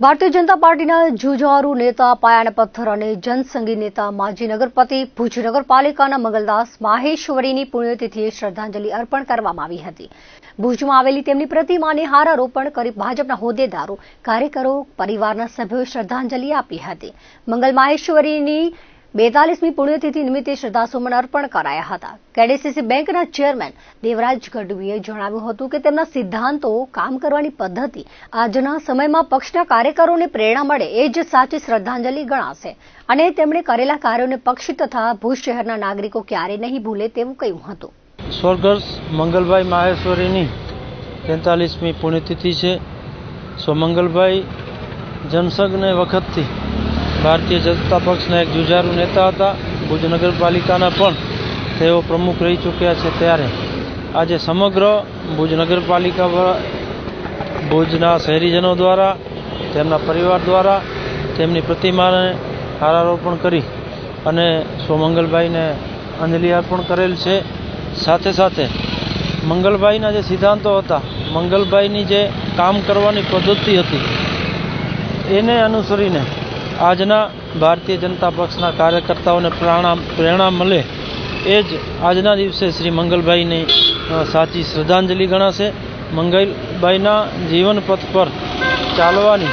ભારતીય જનતા પાર્ટીના જુઝારુ નેતા પાયાના પથ્થર અને જનસંઘી નેતા માજી નગરપતિ ભુજ નગરપાલિકાના મંગલદાસ માહેશ્વરીની પુણ્યતિથિએ શ્રદ્ધાંજલિ અર્પણ કરવામાં આવી હતી. ભુજમાં આવેલી તેમની પ્રતિમાને હારારોપણ કરી ભાજપના હોદ્દેદારો, કાર્યકરો, પરિવારના સભ્યોએ શ્રદ્ધાંજલિ આપી હતી. મંગલ માહેશ્વરીની બેતાલીસમી પુણ્યતિથિ નિમિત્તે શ્રદ્ધાસુમન અર્પણ કરાયા હતા. કેડીસીસી બેંકના ચેરમેન દેવરાજ ગઢવીએ જણાવ્યું હતું કે તેમના સિદ્ધાંતો, કામ કરવાની પદ્ધતિ, આજના સમયમાં પક્ષના કાર્યકરોને પ્રેરણા મળે એ જ સાચી શ્રદ્ધાંજલિ ગણાશે. અને તેમણે કરેલા કાર્યોને પક્ષ તથા ભુજ શહેરના નાગરિકો ક્યારેય નહીં ભૂલે તેવું કહ્યું હતું. સ્વર્ગસ્થ મંગલભાઈ માહેશ્વરીની તેતાલીસમી પુણ્યતિથિ છે. સ્વમંગલભાઈ મંગલભાઈ જનસંઘને વખતથી ભારતીય જનતા પક્ષના એક જુજારુ નેતા હતા. ભુજ નગરપાલિકાના પણ તેઓ પ્રમુખ રહી ચૂક્યા છે ત્યારે. આજે સમગ્ર ભુજ નગરપાલિકા ભુજના શહેરીજનો દ્વારા, તેમના પરિવાર દ્વારા તેમની પ્રતિમાને હારારોપણ કરી અને સોમંગલભાઈને અંજલિ અર્પણ કરેલ છે. સાથે સાથે મંગલભાઈના જે સિદ્ધાંતો હતા, મંગલભાઈની જે કામ કરવાની પદ્ધતિ હતી, એને અનુસરીને આજના ભારતીય જનતા પક્ષના કાર્યકર્તાઓને પ્રાણા પ્રેરણા મળે એ જ આજના દિવસે શ્રી મંગલભાઈની સાચી શ્રદ્ધાંજલિ ગણાશે. મંગલભાઈના જીવન પથ પર ચાલવાની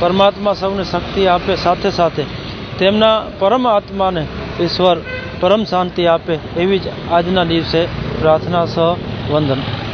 પરમાત્મા સૌને શક્તિ આપે સાથે સાથે તેમના પરમ આત્માને ઈશ્વર પરમ શાંતિ આપે એવી જ આજના દિવસે પ્રાર્થના સહ વંદન.